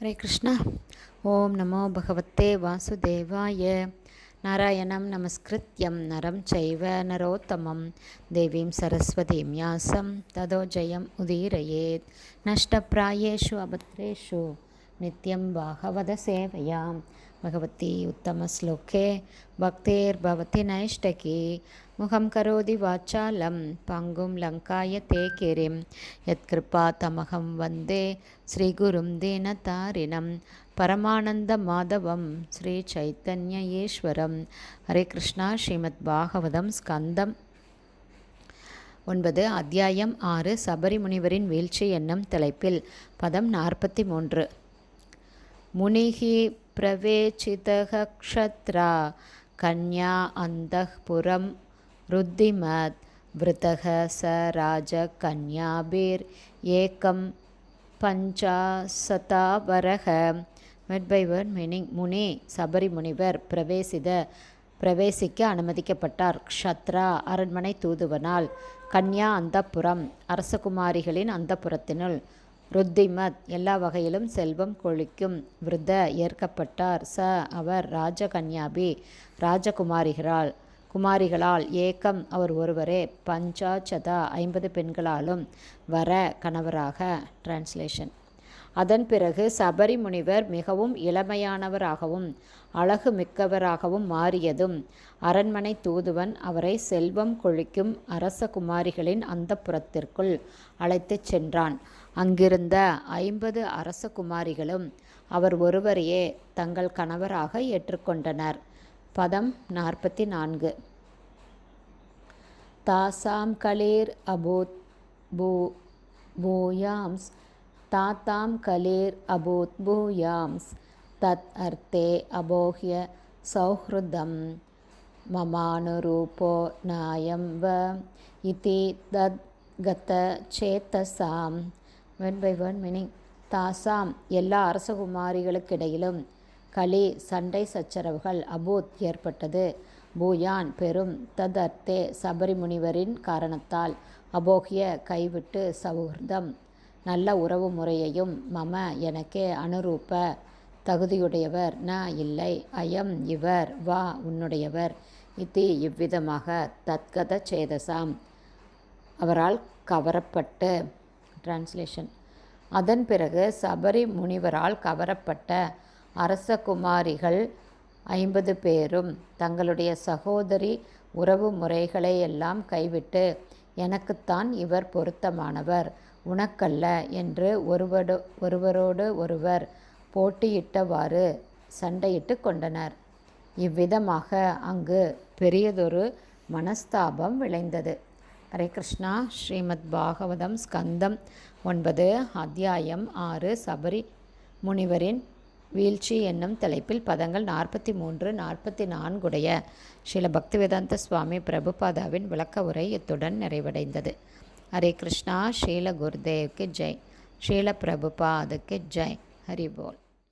ஹரே கிருஷ்ணா. ஓம் நமோ பகவத்தே வாசுதேவாய. நாராயணம் நமஸ்கிருத்யம் நரம் சைவ நரோத்தமம். தேவீம் சரஸ்வதீம் யாசம். ததோ ஜெயம் உதீரயேத். நஷ்டப்பிராயேஷு அபத்ரேஷு. நித்யம் பாகவத சேவையாம். भगवती उत्तमश्लोके भक्तिर्भवति नैष्टकी मुखं करोति वाचालं पङ्गुं लङ्काय ते गिरिं यत्कृपातमहं वन्दे श्रीगुरुं दीनतारिणं परमानन्दमाधवं श्रीचैतन्यईश्वरं हरे कृष्णा श्रीमद्भागवतं स्कन्दम् ஒன்பது அத்தியாயம் ஆறு சபரி முனிவரின் வீழ்ச்சி என்னும் தலைப்பில் பதம் நாற்பத்தி மூன்று முனிகி प्रवेचितः क्षत्रा कन्या अन्तःपुरं रुद्धिमत् वृतः स राजकन्याभिर्येकं பஞ்சாசதாவரக மெட் பை வேர்ட் மீனிங் முனி சபரி முனிவர் பிரவேசித பிரவேசிக்க அனுமதிக்கப்பட்டார் க்ஷத்ரா அரண்மனை தூதுவனால் கன்யா அந்தப்புறம் அரசகுமாரிகளின் அந்தப்புறத்தினுள் ருத்திமத் எல்லா வகையிலும் செல்வம் கொழிக்கும் விருத ஏற்கப்பட்டார். ச அவர் ராஜகன்யாபி ராஜகுமாரிகளால் குமாரிகளால் ஏக்கம் அவர் ஒருவரே. பஞ்சாச்சதா ஐம்பது பெண்களாலும் வர கணவராக டிரான்ஸ்லேஷன் அதன் பிறகு சபரி முனிவர் மிகவும் இளமையானவராகவும் அழகு மிக்கவராகவும் மாறியதும் அரண்மனை தூதுவன் அவரை செல்வம் கொழிக்கும் அரச குமாரிகளின் அந்த புறத்திற்குள் அழைத்துச் சென்றான். அங்கிருந்த ஐம்பது அரச குமாரிகளும் அவர் ஒருவரையே தங்கள் கணவராக ஏற்றுக்கொண்டனர். பதம் நாற்பத்தி நான்கு தாசாம் கலீர் அபூத் பூ பூயாம்ஸ் தாத்தாம் கலேர் அபூத் பூயாம்ஸ். தத் அர்த்தே அபோஹ்ய சௌஹ்ருதம். மமானுரூபோ நாயம் வ. இதி தத் கத சேத்தசாம். வென் பை ஒன் மீனிங் தாசாம் எல்லா அரசகுமாரிகளுக்கிடையிலும் களி சண்டை சச்சரவுகள் அபூத் ஏற்பட்டது. பூயான் பெரும் ததர்த்தே சபரி முனிவரின் காரணத்தால் அபோகிய கைவிட்டு சௌஹ்ருதம் நல்ல உறவு முறையையும் மம எனக்கே அனுரூப தகுதியுடையவர் ந இல்லை அயம் இவர் வா உன்னுடையவர். இத்தி இவ்விதமாக தத்கத சேதசாம். அவரால் கவரப்பட்டு டிரான்ஸ்லேஷன் அதன் பிறகு சபரி முனிவரால் கவரப்பட்ட அரச குமாரிகள் ஐம்பது பேரும் தங்களுடைய சகோதரி உறவு முறைகளை எல்லாம் கைவிட்டு எனக்குத்தான் இவர் பொருத்தமானவர். உனக்கல்ல என்று ஒருவரோ ஒருவரோடு ஒருவர் போட்டியிட்டவாறு சண்டையிட்டு கொண்டனர். இவ்விதமாக அங்கு பெரியதொரு மனஸ்தாபம் விளைந்தது. ஹரே கிருஷ்ணா. ஸ்ரீமத் பாகவதம் ஸ்கந்தம் ஒன்பது அத்தியாயம் ஆறு சபரி முனிவரின் வீழ்ச்சி என்னும் தலைப்பில் பதங்கள் நாற்பத்தி மூன்று நாற்பத்தி நான்குடைய ஸ்ரீல பக்திவேதாந்த சுவாமி பிரபுபாதாவின் விளக்க உரை இத்துடன் நிறைவடைந்தது. ஹரே கிருஷ்ணா ஷீல குருதேவுக்கு ஜெய். ஷீல பிரபுபாதுக்கு ஜெய். ஹரி போல்.